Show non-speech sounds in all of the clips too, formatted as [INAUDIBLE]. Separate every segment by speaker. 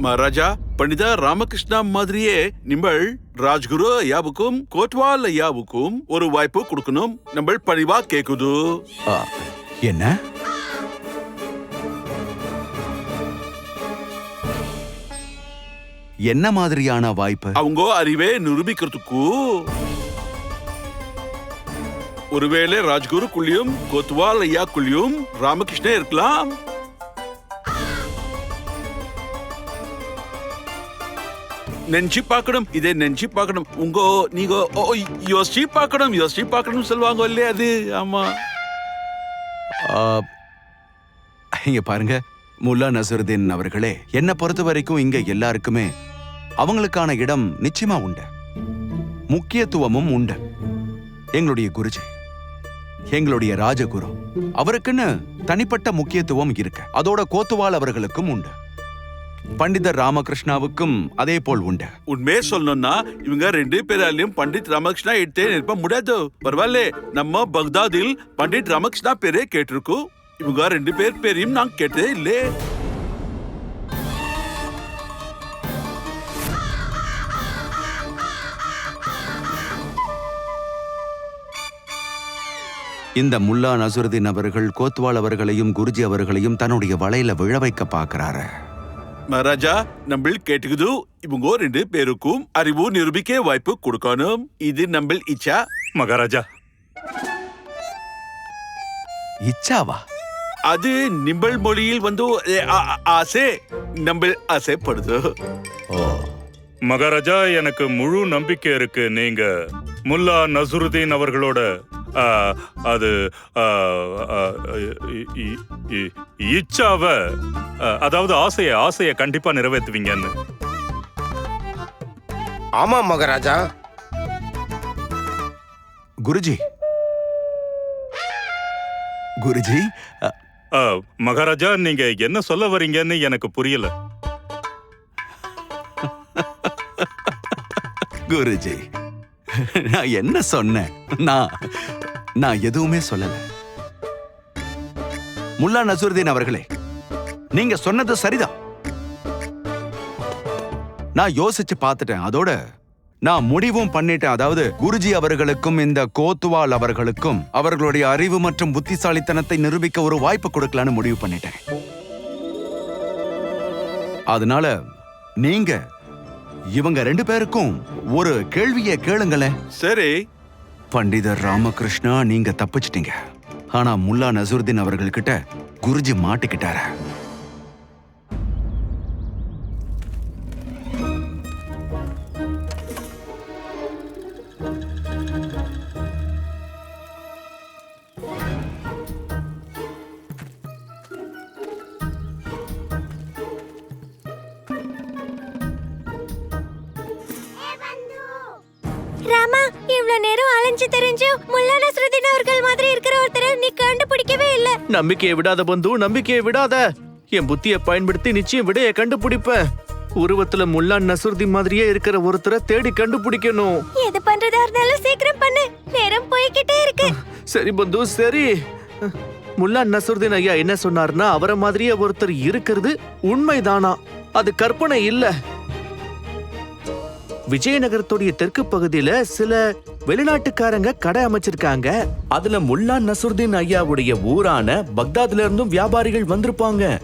Speaker 1: மகாராஜா பண்டிதா ராமகிருஷ்ணா மாதிரியே நிம்பள் ராஜ்குரு ஐயாவுக்கும் கோட்வால் ஐயாவுக்கும் ஒரு வாய்ப்பு கொடுக்கணும். நம்ம பணிவா கேக்குது.
Speaker 2: என்ன? என்ன மாதிரியான வாய்ப்பு?
Speaker 1: அவங்க அறிவே நிரூபிக்கிறதுக்கு. ஒருவேளை ராஜ்குருக்குள்ளயும் கோத்வால் ஐயாக்குள்ளயும் ராமகிருஷ்ணன் இருக்கலாம். நெஞ்சு பார்க்கணும் இதே நெஞ்சு பார்க்கணும் உங்க நீங்க ஓ, யோசிச்சு பார்க்கணும் யோசிச்சு பார்க்கணும் சொல்லுவாங்க இல்லையா அது? ஆமா.
Speaker 2: ஆ, இங்க பாருங்க முல்லா நசருதீன் அவர்களே என்னை பொறுத்த வரைக்கும் இங்க எல்லாருக்குமே அவங்களுக்கான இடம் நிச்சயமா உண்டு. முக்கியத்துவமும் உண்டு. எங்களுடைய குருஜி எங்களுடைய ராஜகுரு அவருக்குன்னு தனிப்பட்ட முக்கியத்துவம் இருக்கு. அதோட கோத்துவால் அவர்களுக்கும் உண்டு. பண்டிதர் ராமகிருஷ்ணாவுக்கும் அதே போல் உண்டு.
Speaker 1: உண்மையே சொல்லணும்னா இவங்க ரெண்டு பேராலையும் பண்டிட் ராமகிருஷ்ணா எடுத்தே நிற்ப முடியாது. பரவாயில்ல நம்ம பக்தாதில் பண்டிட் ராமகிருஷ்ணா பேரே கேட்டிருக்கோம் இவங்க ரெண்டு பேர் பேரையும் நான் கேட்டதே இல்லே.
Speaker 2: இந்த முல்லா நசுருதீன் அவர்கள் கோத்வால் அவர்களையும் குருஜி அவர்களையும் தன்னுடைய வலையில விழ வைக்க பாக்குறாரு
Speaker 1: மகாராஜா நம்ம கேட்டுக்குது இவங்க ரெண்டு பேருக்கும் அறிவு நிரூபிக்க வாய்ப்பு கொடுக்கணும். இது நம்ம இச்சா?
Speaker 3: மகாராஜா.
Speaker 2: இச்சாவா?
Speaker 1: அது நிம்பள் மொழியில் வந்து ஆசை நம்ம ஆசைப்படுது.
Speaker 3: மகாராஜா எனக்கு முழு நம்பிக்கை இருக்கு. நீங்க முல்லா நசுருதீன் அவர்களோட அது இச்சாவ அதாவது ஆசைய ஆசைய கண்டிப்பா நிறைவேற்றுவீங்கன்னு.
Speaker 4: ஆமா மகாராஜா.
Speaker 2: குருஜி. குருஜி
Speaker 3: மகாராஜா நீங்க என்ன சொல்ல வரீங்கன்னு எனக்கு புரியல.
Speaker 2: குருஜி. [LAUGHS] நான் என்ன சொன்னேன்? நான் நான் எதுவுமே சொல்லல. முல்லா நசுருதீன் அவர்களே நீங்க சொன்னது சரிதான். நான் யோசிச்சு பார்த்துட்டேன். அதோட நான் முடிவும் பண்ணிட்டேன். அதாவது குருஜி அவர்களுக்கும் இந்த கோத்துவால் அவர்களுக்கும் அவர்களுடைய அறிவு மற்றும் புத்திசாலித்தனத்தை நிரூபிக்க ஒரு வாய்ப்பு கொடுக்கலான்னு முடிவு பண்ணிட்டேன். அதனால நீங்க இவங்க ரெண்டு பேருக்கும் ஒரு கேள்வியை கேளுங்களேன்.
Speaker 1: சரி.
Speaker 2: பண்டிதர் ராமகிருஷ்ணா நீங்க தப்பிச்சிட்டீங்க. ஆனா முல்லா நசருதீன் அவர்கள்கிட்ட குருஜி மாட்டிக்கிட்டாரு?
Speaker 5: நேரம் அலைஞ்சு தெரிஞ்சு முல்லா நஸ்ருதீன் அவர்கள் மாதிரி இருக்கிற ஒருத்தரை நீ கண்டுபிடிக்கவே இல்ல.
Speaker 6: நம்பிக்கையை விடாத பந்து நம்பிக்கையை விடாத. என் புத்தியை பயன்படுத்தி நிச்சயம் விடையை கண்டுபிடிப்பேன். உருவத்துல முல்லா நசுர்தி மாதிரியே இருக்கிற ஒருத்தரை தேடி கண்டுபிடிக்கணும்.
Speaker 5: எது பண்றதா இருந்தாலும் சீக்கிரம் பண்ணு. நேரம் போய்கிட்டே இருக்கு.
Speaker 6: சரி பந்து சரி. முல்லா நசுர்தீன் ஐயா என்ன சொன்னார்னா அவரை மாதிரியே ஒருத்தர் இருக்கிறது உண்மைதானா? அது கற்பனை இல்ல. விஜயநகரத்துடைய தெற்கு பகுதியில சில வெளிநாட்டுக்காரங்க கடை அமைச்சிருக்காங்க. அதுல முல்லா நசுர்தீன் ஐயாவுடைய ஊரான பக்தாத்ல இருந்தும் வியாபாரிகள் வந்திருப்பாங்க.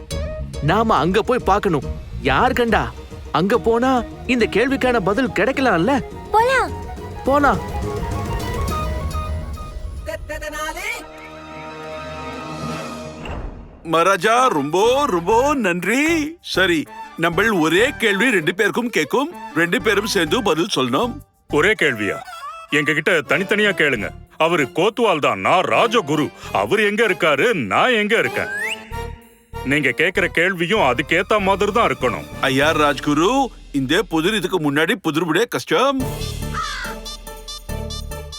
Speaker 6: நாம அங்க போய் பார்க்கணும். யார் கண்டா? அங்க போனா இந்த கேள்விக்கான பதில் கிடைக்கலாம்ல?
Speaker 5: போலாம்.
Speaker 6: போலாம்.
Speaker 1: மகாராஜா ரொம்ப ரொம்ப நன்றி. சரி நம்ம ஒரே கேள்வி ரெண்டு பேருக்கும் கேட்கும். ரெண்டு பேரும் சேர்ந்து பதில் சொல்லணும்.
Speaker 3: ஒரே கேள்வியா? எங்க கிட்ட தனித்தனியா கேளுங்க. அவரு கோத்வால் தான். நான் ராஜகுரு. அவர் எங்க இருக்காரு? நான் எங்க இருக்கேன்? நீங்க கேக்குற கேள்வியும் அதுக்கேத்த மாதிரி தான் இருக்கணும்.
Speaker 1: ஐயா ராஜ்குரு? இந்த புதிர் இதுக்கு முன்னாடி புதிர்புடைய கஷ்டம்.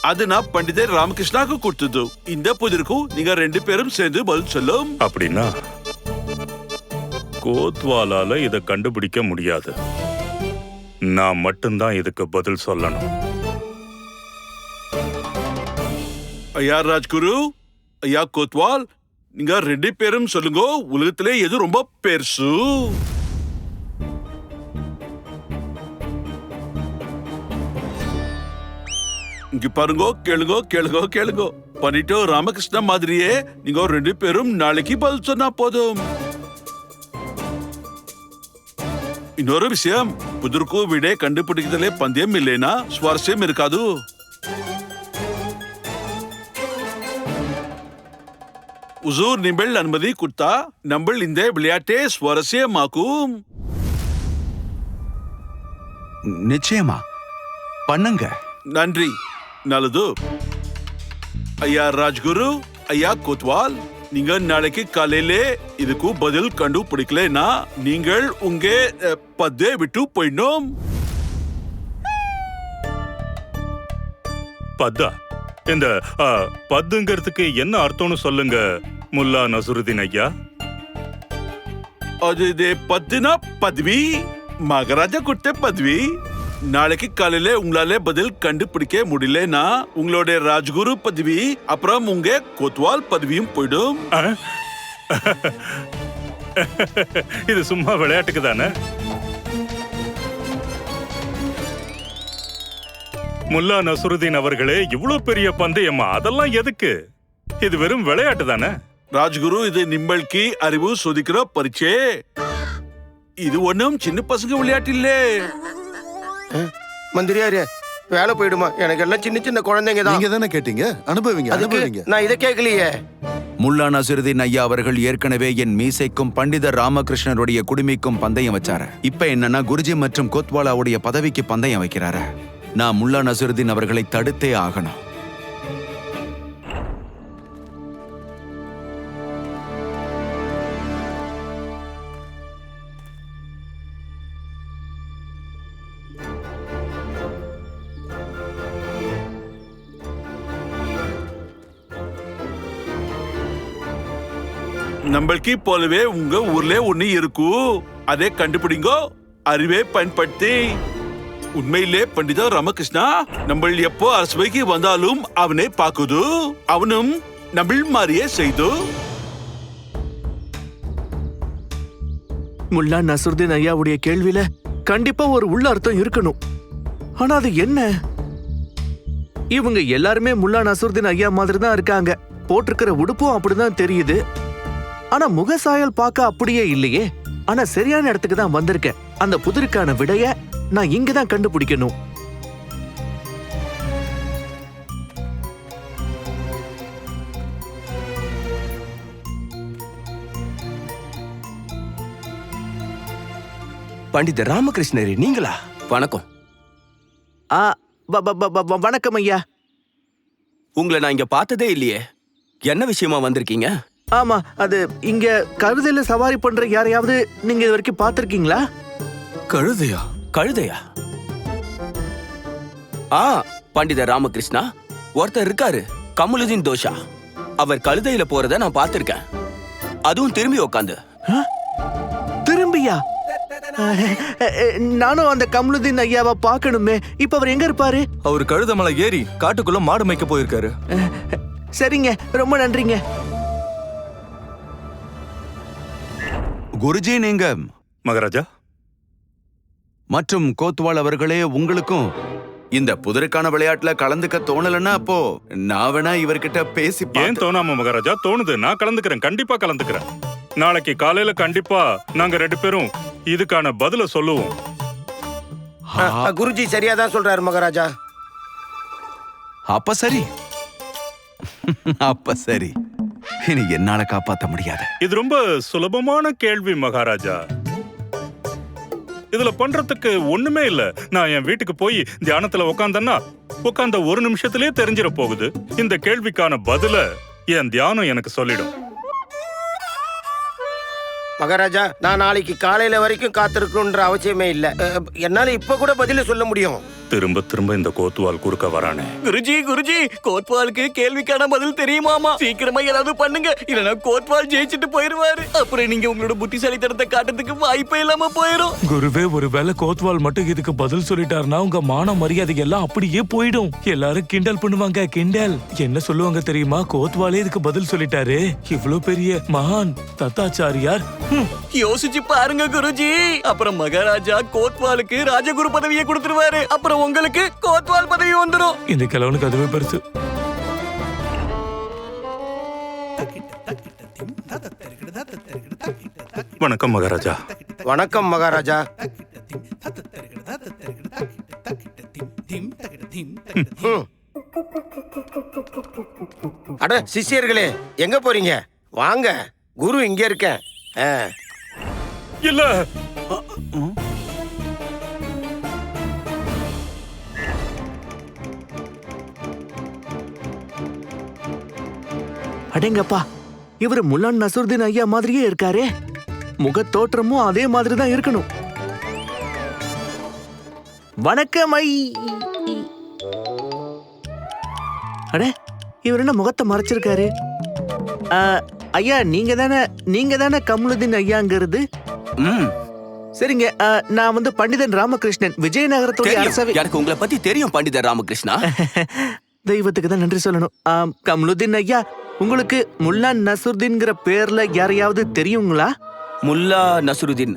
Speaker 1: அது நான் பண்டிதர் ராமகிருஷ்ணாக்கு கொடுத்தது. இந்த புதிருக்கும் நீங்க ரெண்டு பேரும் சேர்ந்து பதில் சொல்லும்.
Speaker 3: அப்படின்னா கோத்வாலால இத கண்டுபிடிக்க முடியாது. நான் மட்டும்தான் இதுக்கு பதில் சொல்லணும்.
Speaker 1: ஐயா ராஜ்குரு? ஐயா கோத்வால் நீங்க ரெண்டு பேரும் சொல்லுங்க உலகத்திலே எது ரொம்ப பெருசு? இங்க பாருங்க கேளுங்க கேளுங்க கேளுங்க. பண்ணிட்டோ ராமகிருஷ்ண மாதிரியே நீங்க ரெண்டு பேரும் நாளைக்கு பதில் சொன்னா போதும். இன்னொரு விஷயம் புதிர்கோ விடை கண்டுபிடிக்கிறதுலே பந்தயம் இல்லைன்னா சுவாரஸ்யம் இருக்காது. உசூர் நிம்பள் அனுமதி கொடுத்தா நம்ம இந்த விளையாட்டை சுவாரஸ்யமாக்கும்.
Speaker 2: நிச்சயமா. பண்ணுங்க.
Speaker 1: நன்றி. நல்லது. ஐயா ராஜ்குரு ஐயா கோத்வால் நீங்க நாளைக்கு காலையில இதுக்கு பதில் கண்டுபிடிக்கலனா நீங்கள் உங்க பத்தை விட்டு போயிடணும்.
Speaker 3: பத்தா? இந்த ஆ, பத்துங்கிறதுக்கு என்ன அர்த்தம்னு சொல்லுங்க. முல்லா நசுருதீன் ஐயா.
Speaker 1: அது பத்துனா பதவி மகாராஜா கொடுத்த பதவி. நாளைக்கு காலையில உங்களால பதில் கண்டுபிடிக்க முடியலனா உங்களோட ராஜ்குரு பதவி அப்புறம் உங்க கோத்வால் பதவியும் போயிடும்?
Speaker 3: இது சும்மா விளையாட்டுக்கு தானே? முல்லா நசுருதீன் அவர்களே இவ்வளவு பெரிய பந்தயமா? அதெல்லாம் எதுக்கு? இது வெறும் விளையாட்டு தானே?
Speaker 1: ராஜ்குரு இது நிம்பளுக்கு அறிவு சோதிக்கிற பரீட்சை. இது ஒண்ணும் சின்ன பசங்க விளையாட்டு இல்லே.
Speaker 4: மந்திரியாரு வேலை போயிடுமா? எனக்கு எல்லாம் சின்ன சின்ன குழந்தைங்க தான்.
Speaker 7: நீங்க தானே கேட்டீங்க? அனுபவிங்க அனுபவிங்க.
Speaker 4: நான் இதை கேட்கலையே.
Speaker 2: முல்லா நசிருதீன் ஐயா அவர்கள் ஏற்கனவே என் மீசைக்கும் பண்டிதர் ராமகிருஷ்ணருடைய குடுமிக்கும் பந்தயம் வச்சாரு. இப்ப என்னன்னா குருஜி மற்றும் கோத்வாலாவுடைய பதவிக்கு பந்தயம் வைக்கிறாரு. நான் முல்லா நசிருதீன் அவர்களை தடுத்தே ஆகணும்.
Speaker 1: நம்மளுக்கு போலவே உங்க ஊர்ல ஒண்ணு இருக்கும் அதே கண்டுபிடிங்கோ. அறிவே பயன்படுத்தி. உண்மையிலே பண்டிதா ராமகிருஷ்ணா நம்ம எப்போ அரசவைக்கு வந்தாலும் அவனை பாக்குது? அவனும் நம்ம மாதிரியே செய்து?
Speaker 6: முல்லா நசுருதீன் ஐயாவுடைய கேள்வியில கண்டிப்பா ஒரு உள்ள அர்த்தம் இருக்கணும். ஆனா அது என்ன? இவங்க எல்லாருமே முல்லா நசருதீன் ஐயா மாதிரி தான் இருக்காங்க. போட்டிருக்கிற உடுப்பும் அப்படிதான் தெரியுது. ஆனா முகசாயல் பார்க்க அப்படியே இல்லையே. ஆனா சரியான இடத்துக்கு தான் வந்திருக்கேன். அந்த புதிருக்கான விடைய நான் இங்க தான் கண்டுபிடிக்கணும்.
Speaker 8: பண்டிதர் ராமகிருஷ்ணரே நீங்களா? வணக்கம்.
Speaker 6: ஆ வணக்கம் ஐயா.
Speaker 8: உங்களை நான் இங்க பார்த்ததே இல்லையே. என்ன விஷயமா வந்திருக்கீங்க?
Speaker 6: ஆமா அது இங்க கழுதையில சவாரி பண்ற யாரையாவது நீங்க இது வரைக்கும் பார்த்திருக்கீங்களா?
Speaker 8: கழுதையா? கழுதையா? ஆ பண்டிதர் ராமகிருஷ்ணா. ஒருத்தர் இருக்காரு கமலுதீன் தோஷா. அவர் கழுதையில போறத நான் பார்த்திருக்கேன். அதுவும் திரும்பி உக்காந்து.
Speaker 6: திரும்பியா? நானும் அந்த கமலுதீன் ஐயாவை பார்க்கணுமே. இப்ப அவர் எங்க இருப்பாரு?
Speaker 9: அவர் கழுதமலை ஏறி காட்டுக்குள்ள மாடு மேய்க்க போயிருக்காரு.
Speaker 6: சரிங்க ரொம்ப நன்றிங்க.
Speaker 2: குருஜி நீங்க
Speaker 3: மகாராஜா.
Speaker 2: மற்றும் கோத்வால் அவர்களே உங்களுக்கும் இந்த புதிருக்கான விளையாட்டுல கலந்துக்க தோணலன்னா அப்போ நான் வேணா இவர்கிட்ட பேசி
Speaker 3: ஏன் தோணாம மகாராஜா? தோணுது. நான் கலந்துக்கிறேன். கண்டிப்பா கலந்துக்கிறேன். நாளைக்கு காலையில கண்டிப்பா நாங்க ரெண்டு பேரும் இதுக்கான பதில சொல்லுவோம்.
Speaker 4: குருஜி சரியா தான் சொல்றாரு மகாராஜா?
Speaker 2: அப்ப சரி. [LAUGHS] அப்ப சரி. இனி என்னால காப்பாத்த முடியாது.
Speaker 3: இது ரொம்ப சுலபமான கேள்வி மகாராஜா. இதுல பண்றதுக்கு ஒண்ணுமே இல்ல. நான் என் வீட்டுக்கு போய் தியானத்துல உக்காந்தன்னா உட்கார்ந்த ஒரு நிமிஷத்திலே தெரிஞ்சிட போகுது. இந்த கேள்விக்கான பதில என் தியானம் எனக்கு சொல்லிடும்.
Speaker 4: மகாராஜா நான் நாளைக்கு காலையில வரைக்கும் காத்திருக்கணும்ன்ற அவசியமே இல்ல. என்னால இப்ப கூட பதில சொல்ல முடியும்.
Speaker 3: திரும்ப திரும்ப இந்த கோத்துவால் குறுக்க வரானே.
Speaker 8: குருஜி குருஜி கோத்வாலுக்கு கேள்விக்கான பதில் தெரியுமாமா? சீக்கிரமா ஏதாவது பண்ணுங்க இல்லனா கோத்வால் ஜெயிச்சுட்டு போயிருவாரு அப்புறம் நீங்க உங்களோட புத்திசாலித்தனத்தை காட்டுறதுக்கு வாய்ப்பே இல்லாம போயிரும்.
Speaker 10: குருவே ஒருவேளை கோத்வால் மட்டும் இதுக்கு பதில் சொல்லிட்டாருன்னா உங்க மான மரியாதை எல்லாம் அப்படியே போயிடும். எல்லாரும் கிண்டல் பண்ணுவாங்க கிண்டல். என்ன சொல்லுவாங்க தெரியுமா? கோத்வாலே இதுக்கு பதில் சொல்லிட்டாரு. இவ்ளோ பெரிய மகான் தத்தாச்சாரியார். ஹம்,
Speaker 8: யோசிச்சு பாருங்க குருஜி. அப்புறம் மகாராஜா கோத்வாலுக்கு ராஜகுரு பதவியை கொடுத்துருவாரு. அப்புறம் உங்களுக்கு கோத்வால் பதவி வந்துடும்
Speaker 10: இந்த கிழவனுக்கு அதுவே பெருசு.
Speaker 3: வணக்கம் மகாராஜா.
Speaker 4: வணக்கம் மகாராஜா. அட சிஷ்யர்களே எங்க போறீங்க? வாங்க குரு இங்க இருக்கேன்.
Speaker 3: இல்ல.
Speaker 6: அடேங்கப்பா இவர் முல்லான் நசுருதீன் ஐயா மாதிரியே இருக்காரே. முகத் தோற்றமும் அதே மாதிரி தான் இருக்கணும். வணக்கம் ஐ. அட இவர் என்ன முகத்தை மறைச்சிருக்காரு? ஐயா நீங்க தானே நீங்க தானே கமலுதீன் ஐயாங்கிறது?
Speaker 8: ம்.
Speaker 6: சரிங்க நான் வந்து பண்டிதன் ராமகிருஷ்ணன் விஜயநகரத்துடைய அரசவை
Speaker 8: எனக்கு உங்களை பத்தி தெரியும் பண்டிதர் ராமகிருஷ்ணா? [LAUGHS]
Speaker 6: தெய்வத்துக்கு தான் நன்றி சொல்லணும். கமலுதீன் ஐயா உங்களுக்கு முல்லான் நசுருதீன்ங்கிற பேர்ல யாரையாவது தெரியுங்களா?
Speaker 8: முல்லா நசுருதீன்.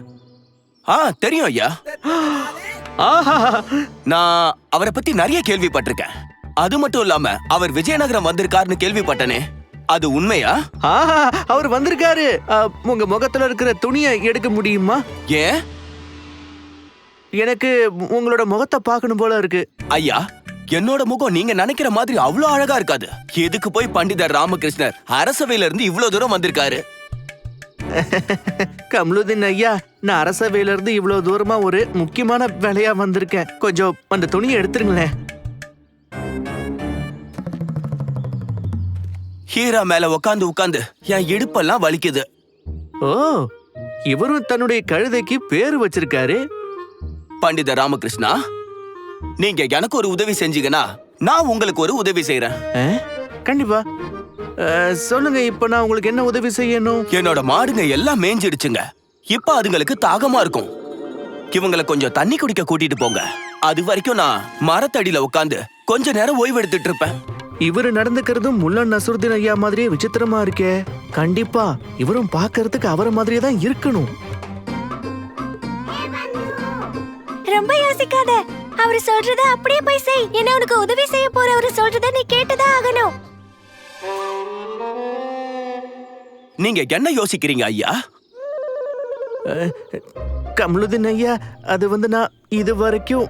Speaker 8: ஆ தெரியும் ஐயா.
Speaker 6: ஆஹா.
Speaker 8: நான் அவரை பத்தி நிறைய கேள்விப்பட்டிருக்கேன். அது மட்டும் இல்லாம அவர் விஜயநகரம் வந்திருக்காருன்னு கேள்விப்பட்டனே. அது உண்மையா?
Speaker 6: ஆஹா அவர் வந்திருக்காரு. ஆ, உங்க முகத்துல இருக்கிற துணியை எடுக்க முடியுமா?
Speaker 8: ஏன்?
Speaker 6: எனக்கு உங்களோட முகத்தை பார்க்கணும் போல இருக்கு.
Speaker 8: ஐயா என்னோட முகம் நீங்க நினைக்கிற மாதிரி அவ்வளவு அழகா இருக்காது. எதுக்கு போய் பண்டிதர் ராமகிருஷ்ணர்? அரசவையில இருந்து இவ்வளவு தூரம் வந்திருக்காரு. [LAUGHS]
Speaker 6: கமலுதீன் ஐயா நான் அரசவையில இருந்து இவ்வளவு தூரமா ஒரு முக்கியமான வேலையா வந்திருக்கேன். கொஞ்சம் அந்த துணியை எடுத்துருங்களேன்.
Speaker 8: ஹீரா மேல உட்காந்து உட்காந்து என் இடுப்பெல்லாம் வலிக்குது.
Speaker 6: ஓ இவரும் தன்னுடைய கழுதைக்கு பேரு வச்சிருக்காரு?
Speaker 8: பண்டிதர் ராமகிருஷ்ணா? நீங்க எனக்கு ஒரு உதவி செஞ்சீங்கன்னா நான் உங்களுக்கு ஒரு உதவி செய்யறேன்
Speaker 6: ஆ, கண்டிப்பா. சொல்லுங்க இப்ப நான் உங்களுக்கு என்ன உதவி செய்யணும்?
Speaker 8: என்னோட மாடுங்க எல்லாம் மேய்ஞ்சிடுச்சுங்க இப்ப அதுங்களுக்கு தாகமா இருக்கும். இவங்களை கொஞ்சம் தண்ணி குடிக்க கூட்டிட்டு போங்க. அது வரைக்கும் நான் மரத்தடியில உட்காந்து கொஞ்ச நேரம் ஓய்வு எடுத்துட்டு இருப்பேன்.
Speaker 6: இவரு நடந்துக்கிறதும் முல்லன் நசுருதீன் ஐயா மாதிரியே விசித்திரமா இருக்கே. கண்டிப்பா இவரும் பார்க்கறதுக்கு அவரை மாதிரியே தான் இருக்கணும்.
Speaker 5: ரொம்ப யோசிக்காத. அவர் சொல்றத அப்படியே போய் செய். என்ன உனக்கு உதவி செய்ய போறவர் சொல்றத நீ கேட்டுதான் ஆகணும்.
Speaker 8: நீங்க என்ன யோசிக்கிறீங்க ஐயா?
Speaker 6: கமலுதீன் ஐயா அது வந்து நான் இது வரைக்கும்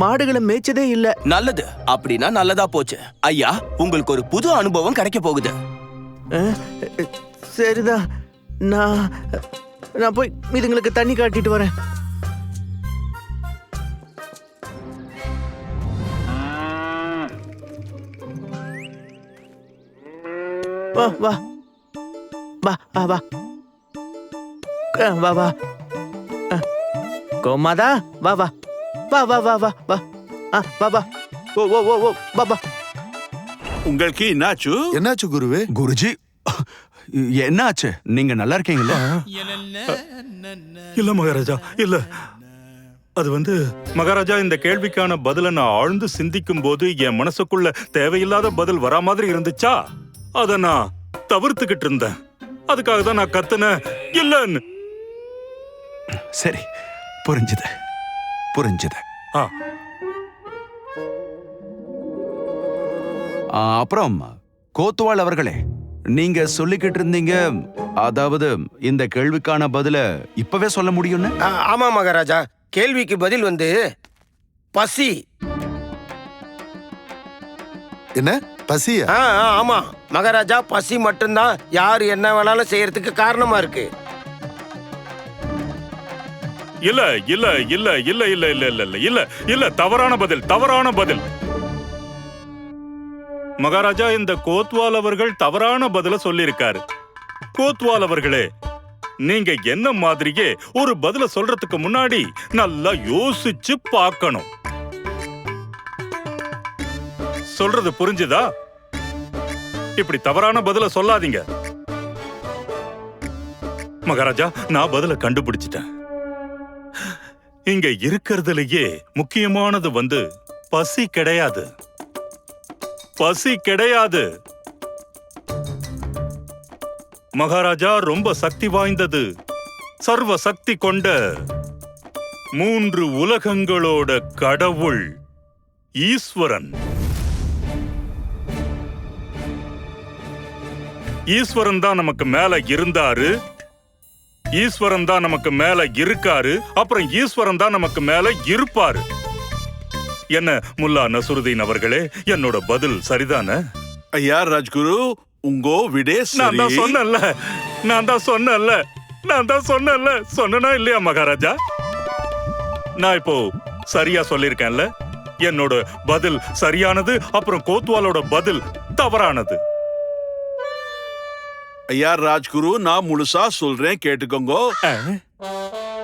Speaker 6: மாடுகளை மேய்ச்சதே இல்ல.
Speaker 8: நல்லது. அப்படின்னா நல்லதா போச்சு. ஐயா உங்களுக்கு ஒரு புது அனுபவம் கிடைக்க போகுது.
Speaker 6: சரிதான். நான் நான் போய் இதுங்களுக்கு தண்ணி காட்டிட்டு வரேன். வா வா. வா வா வா. வா வா. கோமாதா வா வா. வா வா வா வா வா. ஆ வா வா. ஓ ஓ ஓ ஓ. வா வா.
Speaker 1: உங்களுக்கு என்னாச்சு?
Speaker 2: என்னாச்சு குருவே? குருஜி என்னாச்சு? நீங்க நல்லா இருக்கீங்களா?
Speaker 3: இல்ல மகாராஜா இல்ல. அது வந்து மகாராஜா இந்த கேள்விக்கான பதில நான் ஆழ்ந்து சிந்திக்கும் போது என் மனசுக்குள்ள தேவையில்லாத பதில் வரா மாதிரி இருந்துச்சா? அத நான் தவிர்த்துக்கிட்டு இருந்தேன். அதுக்காக தான் நான் கத்துனேன் இல்லன்னு
Speaker 2: சரி புரிஞ்சுது புரிஞ்சுது.
Speaker 3: ஆ,
Speaker 2: அப்புறம் கோத்துவாள் அவர்களே நீங்க சொல்லிக்கிட்டு இருந்தீங்க அதாவது இந்த கேள்விக்கான பதில இப்பவே சொல்ல முடியும்னு?
Speaker 4: ஆமா மகாராஜா. கேள்விக்கு பதில் வந்து பசி.
Speaker 7: என்ன? பசியா
Speaker 4: ஆ, ஆ, ஆமா மகாராஜா பசி மட்டும்தான் யார் என்ன வேணாலும் செய்யறதுக்கு காரணமா இருக்கு
Speaker 3: இல்ல இல்ல இல்ல இல்ல இல்ல இல்ல இல்ல இல்ல இல்ல இல்ல தவறான பதில் தவறான பதில் மகாராஜா இந்த கோத்வால் அவர்கள் தவறான பதில சொல்லியிருக்காரு கோத்வால் அவர்களே நீங்க என்ன மாதிரியே ஒரு பதில சொல்றதுக்கு முன்னாடி நல்லா யோசிச்சு பார்க்கணும் சொல்றது புரிஞ்சுதா இப்படி தவறான பதில சொல்லாதீங்க. மகாராஜா நான் பதில கண்டுபிடிச்சிட்டேன். இங்க இருக்கிறதுலயே முக்கியமானது வந்து பசி கிடையாது. பசி கிடையாது. மகாராஜா ரொம்ப சக்தி வாய்ந்தது. சர்வ சக்தி கொண்ட மூன்று உலகங்களோட கடவுள் ஈஸ்வரன். ஈஸ்வரன் தான் நமக்கு மேல இருந்தாரு. ஈஸ்வரன் தான் நமக்கு மேல இருக்காரு. அப்புறம் ஈஸ்வரன் தான் நமக்கு மேல இருப்பாரு. என்ன முல்லா நசுருதீன் அவர்களே என்னோட பதில் சரிதானே?
Speaker 1: ஐயா ராஜ்குரு உங்கோ விடே
Speaker 3: நான் தான்
Speaker 1: சரி
Speaker 3: சொன்னேன்ல நான் தான் சொன்னேன்ல நான் தான் சொன்னேன்ல. சொன்னனா இல்லையா மகாராஜா? நான் இப்போ சரியா சொல்லிருக்கேன்ல என்னோட பதில் சரியானது அப்புறம் கோத்வாலோட பதில் தவறானது.
Speaker 1: ஐயா ராஜ்குரு நான் முழுசா சொல்றேன் கேட்டுக்கோங்க.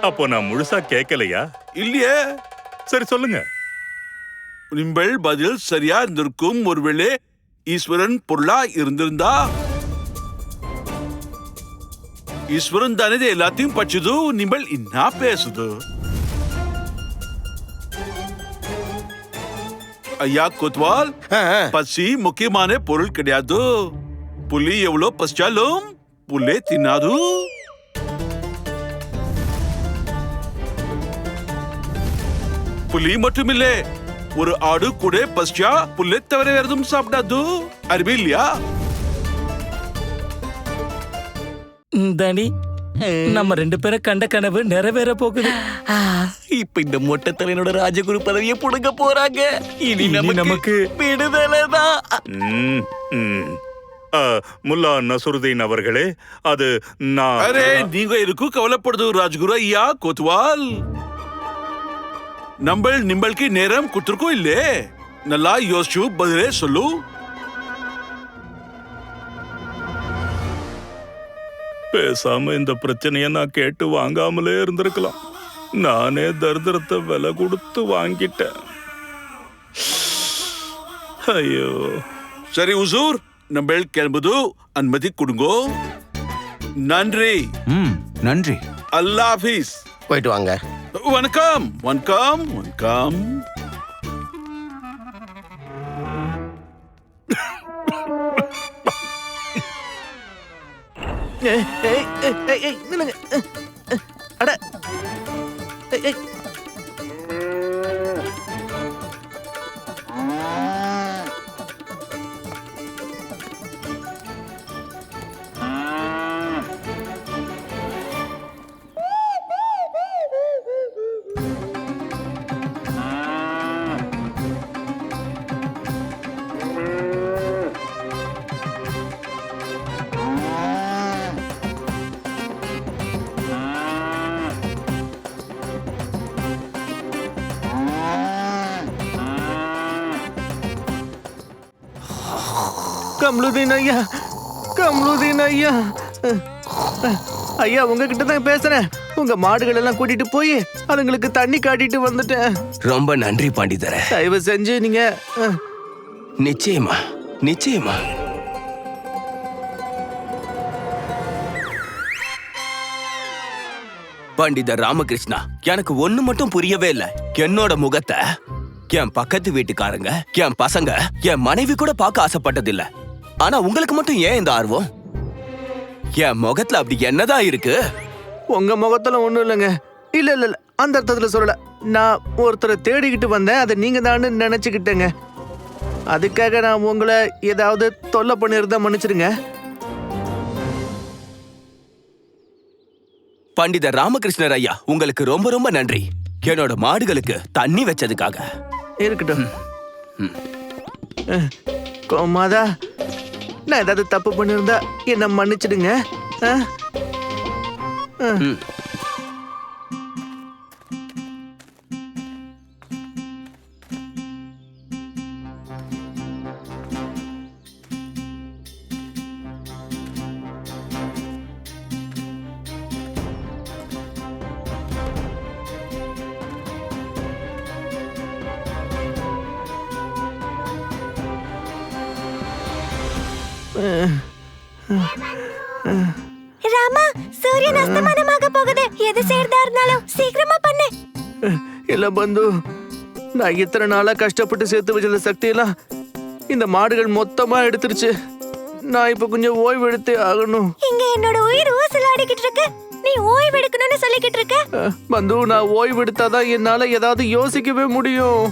Speaker 3: அப்போ நான் முழுசா கேட்கலையா
Speaker 1: இல்லையே.
Speaker 3: சரி சொல்லுங்க.
Speaker 1: நிம்பள் பதில் சரியா இருந்திருக்கும். ஒருவேளை ஈஸ்வரன் பொருளா இருந்திருந்தா? ஈஸ்வரன் தானே இது எல்லாத்தையும் பச்சுது நிம்பள் என்ன பேசுது? ஐயா கொத்வால். பசி முக்கியமான பொருள் கிடையாது. புலி எவ்வளவு பசிச்சாலும் புல்லே தின்னாது. புலி மட்டுமில்லே ஒரு ஆடு கூட பசிச்சா புல்லை தவிர வேற எதுவும் சாப்பிடாது. அறிவு இல்லையா?
Speaker 10: தனி நம்ம ரெண்டு பேரை கண்ட கனவு நிறைவேற போகுது.
Speaker 8: இப்ப இந்த மொட்டை தலைவனோட ராஜகுரு பதவியை புடுங்க போறாங்க. இனி
Speaker 10: இனி
Speaker 8: நமக்கு
Speaker 10: நமக்கு
Speaker 8: விடுதலை தான்.
Speaker 3: முல்லா நசுருதீன் அவர்களே அது நான்
Speaker 1: அரே நீங்க இருக்கும் கவலைப்படுது ராஜ்குரு ஐயா கொத்வால்? நம்பள் நிம்பளுக்கு நேரம் குத்துருக்கோம் இல்லே? நல்லா யோசிச்சு பதிலே சொல்லு.
Speaker 3: பேசாம இந்த பிரச்சனைய நான் கேட்டு வாங்காமலே இருந்திருக்கலாம். நானே தரித்திரத்தை விலை கொடுத்து வாங்கிட்டேன். ஐயோ.
Speaker 1: சரி உசூர். நம்பள் கிளம்புது. அனுமதி கொடுங்கோ. நன்றி.
Speaker 2: ம் நன்றி.
Speaker 1: அல்லா ஹாஃபீஸ்
Speaker 4: போயிட்டு வாங்க.
Speaker 1: வணக்கம் வணக்கம் வணக்கம்.
Speaker 6: ஏய், ஏய், ஏய், ஏய், நில்லுங்க. அட. ஏய், கம்லுதீன் ஐயா கம்லுதீன் ஐயா. ஐயா உங்ககிட்ட தான் பேசுறேன். உங்க மாடுகள் எல்லாம் கூட்டிட்டு போய் அதுங்களுக்கு தண்ணி காட்டிட்டு வந்துட்டேன்.
Speaker 8: ரொம்ப நன்றி பண்டிதர.
Speaker 6: தயவு செஞ்சு நீங்க
Speaker 8: நிச்சயமா நிச்சயமா. பண்டிதர் ராமகிருஷ்ணா எனக்கு ஒண்ணு மட்டும் புரியவே இல்ல. என்னோட முகத்தை என் பக்கத்து வீட்டுக்காரங்க என் பசங்க என் மனைவி கூட பார்க்க ஆசைப்பட்டதில்ல. ஆனா உங்களுக்கு மட்டும் ஏன் இந்த ஆர்வம்? என் முகத்துல அப்படி என்னதான் இருக்கு?
Speaker 6: உங்க முகத்துல ஒண்ணும் இல்லைங்க. இல்ல இல்ல இல்ல. அந்த அர்த்தத்துல சொல்லல. நான் ஒருத்தரை தேடிக்கிட்டு வந்தேன். அதை நீங்க தான் நினைச்சுக்கிட்டேங்க. அதுக்காக நான் உங்களை ஏதாவது தொல்லை பண்ணிருந்தா மன்னிச்சிடுங்க.
Speaker 8: பண்டிதர் ராமகிருஷ்ணர் ஐயா உங்களுக்கு ரொம்ப ரொம்ப நன்றி. என்னோட மாடுகளுக்கு தண்ணி வச்சதுக்காக.
Speaker 6: இருக்கட்டும். கோமாதா நான் ஏதாவது தப்பு பண்ணிருந்தா என்ன மன்னிச்சிடுங்க. அஹ்?
Speaker 5: ராமா சூரியன் அஸ்தமனமாக போகுது. எது செய்யறதா இருந்தாலும் சீக்கிரமா பண்ணு.
Speaker 6: இல்ல பந்து நான் இத்தனை நாளா கஷ்டப்பட்டு சேர்த்து வச்சிருந்த சக்தியெல்லாம் இந்த மாடுகள் மொத்தமா எடுத்துருச்சு. நான் இப்ப கொஞ்சம் ஓய்வு எடுத்தே ஆகணும்.
Speaker 5: இங்க என்னோட உயிர் ஊசலாடிக்கிட்டு இருக்கு. நீ ஓய்வு எடுக்கணும்னு சொல்லிக்கிட்டு இருக்க?
Speaker 6: பந்து நான் ஓய்வு எடுத்தாதான் என்னால ஏதாவது யோசிக்கவே முடியும்.